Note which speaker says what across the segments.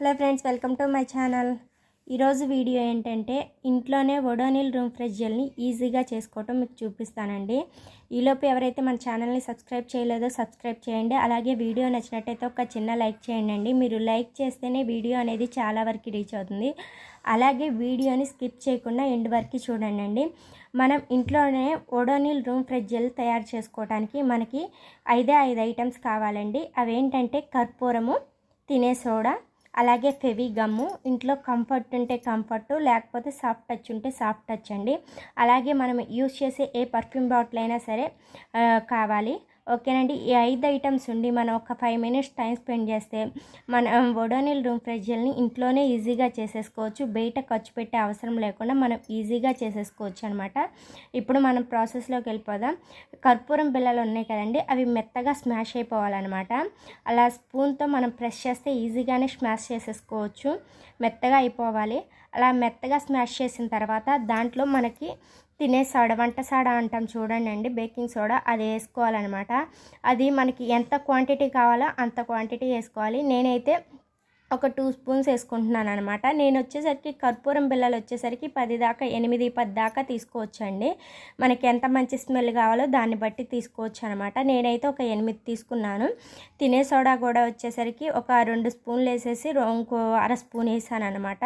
Speaker 1: Hello friends welcome to my channel. ఈరోజు video ఏంటంటే ఇంట్లోనే ఒడోనిల్ రూమ్ ఫ్రెష్ జెల్ని ఈజీగా చేసుకోవటం మీకు చూపిస్తానండి. ఈలోపు ఎవరైతే మన ఛానల్ని సబ్స్క్రైబ్ చేయలేదో సబ్స్క్రైబ్ చేయండి. అలాగే వీడియో నచ్చినట్టయితే ఒక చిన్న లైక్ చేయండి అండి మీరు లైక్ చేస్తేనే వీడియో అనేది చాలా వరకు రీచ్ అవుతుంది. అలాగే వీడియోని స్కిప్ చేయకుండా ఎండ్ వరకు చూడండి అండి మనం ఇంట్లోనే ఒడోనిల్ రూమ్ ఫ్రెష్ జెల్ తయారు చేసుకోవడానికి మనకి ఐదే ఐదు ఐటమ్స్ కావాలండి. అవేంటంటే కర్పూరము తినే సోడా అలాగే ఫెవి గమ్ము. ఇంట్లో కంఫర్ట్ ఉంటే కంఫర్ట్ లేకపోతే సాఫ్ట్ టచ్ ఉంటే సాఫ్ట్ టచ్ అండి. అలాగే మనం యూస్ చేసే ఏ పర్ఫ్యూమ్ బాటిల్ అయినా సరే కావాలి. ఓకేనండి. ఈ ఐదు ఐటమ్స్ ఉండి మనం ఒక ఫైవ్ మినిట్స్ టైం స్పెండ్ చేస్తే మనం ఒడోనిల్ రూమ్ ఫ్రెష్ జెల్ని ఇంట్లోనే ఈజీగా చేసేసుకోవచ్చు. బయట ఖర్చు పెట్టే అవసరం లేకుండా మనం ఈజీగా చేసేసుకోవచ్చు అనమాట ఇప్పుడు మనం ప్రాసెస్లోకి వెళ్ళిపోదాం. కర్పూరం బిళ్ళలు ఉన్నాయి కదండి అవి మెత్తగా స్మాష్ అయిపోవాలన్నమాట అలా స్పూన్తో మనం ప్రెస్ చేస్తే ఈజీగానే స్మాష్ చేసేసుకోవచ్చు. మెత్తగా అయిపోవాలి. అలా మెత్తగా స్మాష్ చేసిన తర్వాత దాంట్లో మనకి తినే సోడా వంట సోడా అంటాం చూడండి అండి బేకింగ్ సోడా అది వేసుకోవాలన్నమాట. అది మనకి ఎంత క్వాంటిటీ కావాలో అంత క్వాంటిటీ వేసుకోవాలి. నేనైతే ఒక టూ స్పూన్స్ వేసుకుంటున్నాను అనమాట నేను వచ్చేసరికి కర్పూరం బిళ్ళలు వచ్చేసరికి పది దాకా ఎనిమిది పది దాకా తీసుకోవచ్చండి. మనకి ఎంత మంచి స్మెల్ కావాలో దాన్ని బట్టి తీసుకోవచ్చు అనమాట నేనైతే ఒక ఎనిమిది తీసుకున్నాను. తినే సోడా కూడా వచ్చేసరికి ఒక రెండు స్పూన్లు వేసేసి ఇంకో అర స్పూన్ వేసాను అనమాట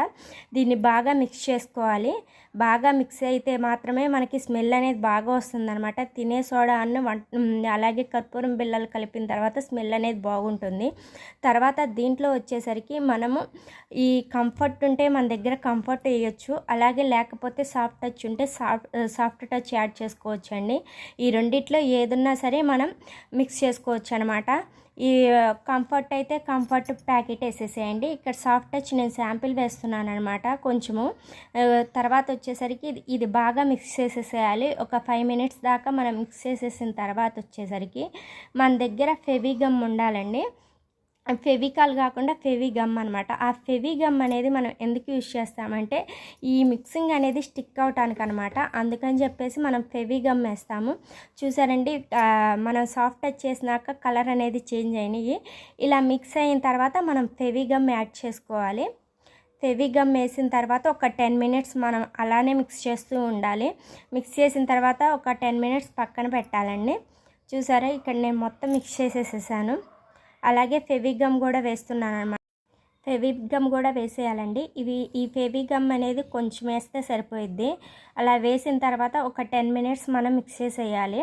Speaker 1: దీన్ని బాగా మిక్స్ చేసుకోవాలి. బాగా మిక్స్ అయితే మాత్రమే మనకి స్మెల్ అనేది బాగా వస్తుందన్నమాట. తినే సోడా అన్న వంట అలాగే కర్పూరం బిళ్ళలు కలిపిన తర్వాత స్మెల్ అనేది బాగుంటుంది. తర్వాత దీంట్లో వచ్చేసరికి మనము ఈ కంఫర్ట్ ఉంటే మన దగ్గర కంఫర్ట్ వేయొచ్చు. అలాగే లేకపోతే సాఫ్ట్ టచ్ ఉంటే సాఫ్ట్ సాఫ్ట్ టచ్ యాడ్ చేసుకోవచ్చు అండి ఈ రెండిట్లో ఏదున్నా సరే మనం మిక్స్ చేసుకోవచ్చు అనమాట ఈ కంఫర్ట్ అయితే కంఫర్ట్ ప్యాకెట్ వేసేసేయండి. ఇక్కడ సాఫ్ట్ టచ్ నేను శాంపిల్ వేస్తున్నాను అనమాట కొంచెము తర్వాత వచ్చేసరికి ఇది ఇది బాగా మిక్స్ చేసేసేయాలి. ఒక ఫైవ్ మినిట్స్ దాకా మనం మిక్స్ చేసేసిన తర్వాత వచ్చేసరికి మన దగ్గర ఫెవిగమ్ ఉండాలండి. ఫెవికాల్ కాకుండా ఫెవిగమ్ అనమాట ఆ ఫెవిగమ్ అనేది మనం ఎందుకు యూజ్ చేస్తామంటే ఈ మిక్సింగ్ అనేది స్టిక్ అవటానికి అనమాట అందుకని చెప్పేసి మనం ఫెవిగమ్ వేస్తాము. చూసారండి మనం సాఫ్ట్ టచ్ చేసినాక కలర్ అనేది చేంజ్ అయినాయి. ఇలా మిక్స్ అయిన తర్వాత మనం ఫెవిగమ్ యాడ్ చేసుకోవాలి. ఫెవిగమ్ వేసిన తర్వాత ఒక టెన్ మినిట్స్ మనం అలానే మిక్స్ చేస్తూ ఉండాలి. మిక్స్ చేసిన తర్వాత ఒక టెన్ మినిట్స్ పక్కన పెట్టాలండి. చూసారా ఇక్కడ నేను మొత్తం మిక్స్ చేసేసేసాను. అలాగే ఫెవిగమ్ కూడా వేస్తున్నాను అనమాట ఫెవిగమ్ కూడా వేసేయాలండి. ఇవి ఈ ఫెవిగమ్ అనేది కొంచెం వేస్తే సరిపోయిద్ది. అలా వేసిన తర్వాత ఒక టెన్ మినిట్స్ మనం మిక్స్ చేసేయాలి.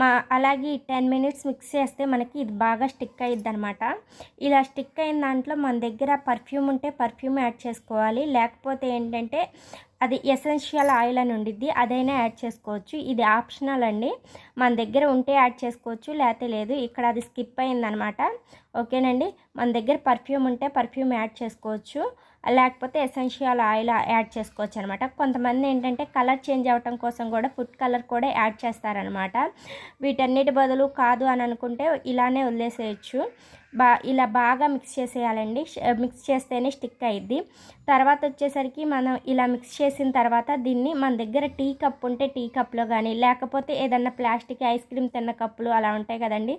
Speaker 1: మా అలాగే ఈ టెన్ మినిట్స్ మిక్స్ చేస్తే మనకి ఇది బాగా స్టిక్ అయ్యిద్ది అనమాట ఇలా స్టిక్ అయిన దాంట్లో మన దగ్గర పర్ఫ్యూమ్ ఉంటే పర్ఫ్యూమ్ యాడ్ చేసుకోవాలి. లేకపోతే ఏంటంటే అది ఎసెన్షియల్ ఆయిల్ అని ఉండిద్ది. అదైనా యాడ్ చేసుకోవచ్చు. ఇది ఆప్షనల్ అండి. మన దగ్గర ఉంటే యాడ్ చేసుకోవచ్చు. లేకపోతే లేదు. ఇక్కడ అది స్కిప్ అయిందనమాట. ఓకేనండి మన దగ్గర పర్ఫ్యూమ్ ఉంటే పర్ఫ్యూమ్ యాడ్ చేసుకోవచ్చు. లేకపోతే ఎసెన్షియల్ ఆయిల్ యాడ్ చేసుకోవచ్చు అనమాట కొంతమంది ఏంటంటే కలర్ చేంజ్ అవ్వటం కోసం కూడా ఫుడ్ కలర్ కూడా యాడ్ చేస్తారనమాట వీటన్నిటి బదులు కాదు అని అనుకుంటే ఇలానే వదిలేసేయచ్చు. బా ఇలా బాగా మిక్స్ చేసేయాలండి. మిక్స్ చేస్తేనే స్టిక్ అయ్యిద్ది తర్వాత వచ్చేసరికి మనం ఇలా మిక్స్ చేసిన తర్వాత దీన్ని మన దగ్గర టీ కప్ ఉంటే టీ కప్లో కానీ లేకపోతే ఏదన్నా ప్లాస్టిక్ ఐస్ క్రీమ్ తిన్న కప్పులు అలా ఉంటాయి కదండి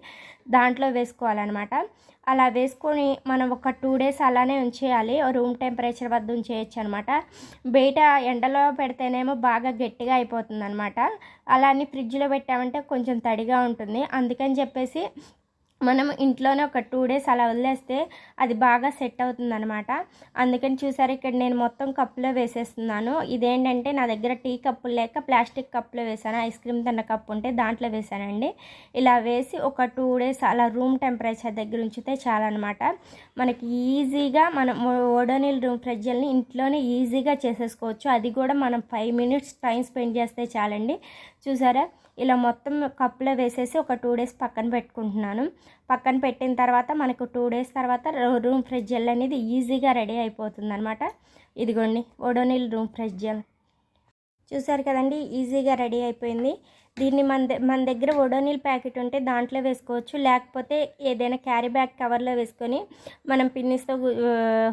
Speaker 1: దాంట్లో వేసుకోవాలన్నమాట. అలా వేసుకొని మనం ఒక టూ డేస్ అలానే ఉంచేయాలి. రూమ్ టెంపరేచర్ వద్ద ఉంచేయచ్చు అనమాట బయట ఎండలో పెడితేనేమో బాగా గట్టిగా అయిపోతుంది అనమాట అలా అని ఫ్రిడ్జ్లో పెట్టామంటే కొంచెం తడిగా ఉంటుంది. అందుకని చెప్పేసి మనం ఇంట్లోనే ఒక టూ డేస్ అలా వదిలేస్తే అది బాగా సెట్ అవుతుంది అనమాట అందుకని చూసారు ఇక్కడ నేను మొత్తం కప్పులో వేసేస్తున్నాను. ఇదేంటంటే నా దగ్గర టీ కప్పులు లేక ప్లాస్టిక్ కప్పులో వేసాను ఐస్ క్రీమ్ తిన్న కప్పు ఉంటే దాంట్లో వేసానండి ఇలా వేసి ఒక టూ డేస్ అలా రూమ్ టెంపరేచర్ దగ్గర ఉంచితే చాలన్నమాట. మనకి ఈజీగా మనం ఓడోనిల్ రూమ్ ఫ్రిడ్జల్ని ఇంట్లోనే ఈజీగా చేసేసుకోవచ్చు. అది కూడా మనం ఫైవ్ మినిట్స్ టైం స్పెండ్ చేస్తే చాలండి. చూసారా ఇలా మొత్తం కప్పులో వేసేసి ఒక టూ డేస్ పక్కన పెట్టుకుంటున్నాను. పక్కన పెట్టిన తర్వాత మనకు టూ డేస్ తర్వాత రూమ్ ఫ్రెష్ జెల్ అనేది ఈజీగా రెడీ అయిపోతుంది అనమాట ఇదిగోండి ఓడోనిల్ రూమ్ ఫ్రెష్ జెల్ చూసారు కదండి ఈజీగా రెడీ అయిపోయింది. దీన్ని మన ద- మన దగ్గర ఒడోనిల్ ప్యాకెట్ ఉంటే దాంట్లో వేసుకోవచ్చు. లేకపోతే ఏదైనా క్యారీ బ్యాగ్ కవర్లో వేసుకొని మనం పిన్నిస్తో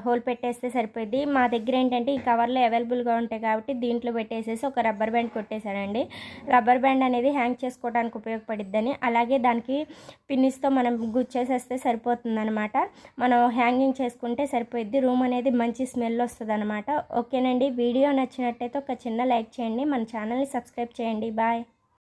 Speaker 1: హోల్ పెట్టేస్తే సరిపోద్ది. మా దగ్గర ఏంటంటే ఈ కవర్లో అవైలబుల్గా ఉంటాయి కాబట్టి దీంట్లో పెట్టేసేసి ఒక రబ్బర్ బ్యాండ్ కొట్టేశానండి. రబ్బర్ బ్యాండ్ అనేది హ్యాంగ్ చేసుకోవడానికి ఉపయోగపడిద్దని. అలాగే దానికి పిన్నిస్తో మనం గుచ్చేసేస్తే సరిపోతుంది అనమాట మనం హ్యాంగింగ్ చేసుకుంటే సరిపోయిద్ది. రూమ్ అనేది మంచి స్మెల్ వస్తుంది అనమాట ఓకేనండి. వీడియో నచ్చినట్టయితే ఒక చిన్న లైక్ చేయండి. మన ఛానల్ని సబ్స్క్రైబ్ చేయండి. బాయ్.